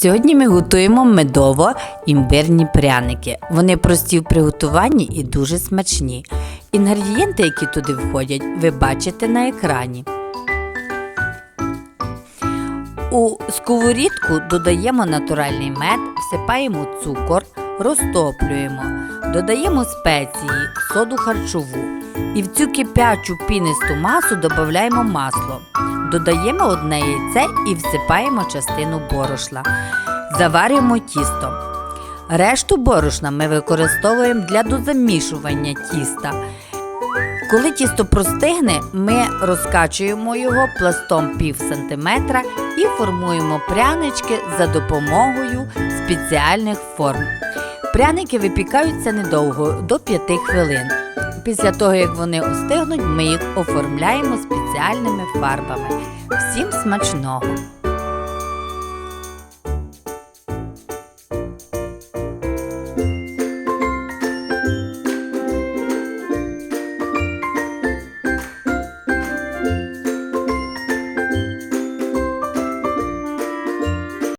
Сьогодні ми готуємо медово-імбирні пряники. Вони прості в приготуванні і дуже смачні. Інгредієнти, які туди входять, ви бачите на екрані. У сковорідку додаємо натуральний мед, всипаємо цукор, розтоплюємо, додаємо спеції, соду харчову. І в цю кипячу пінисту масу додаємо масло. Додаємо одне яйце і всипаємо частину борошна. Заварюємо тісто. Решту борошна ми використовуємо для дозамішування тіста. Коли тісто простигне, ми розкачуємо його пластом пів сантиметра і формуємо прянички за допомогою спеціальних форм. Пряники випікаються недовго до 5 хвилин. Після того, як вони остигнуть, ми їх оформляємо спеціальними фарбами. Всім смачного!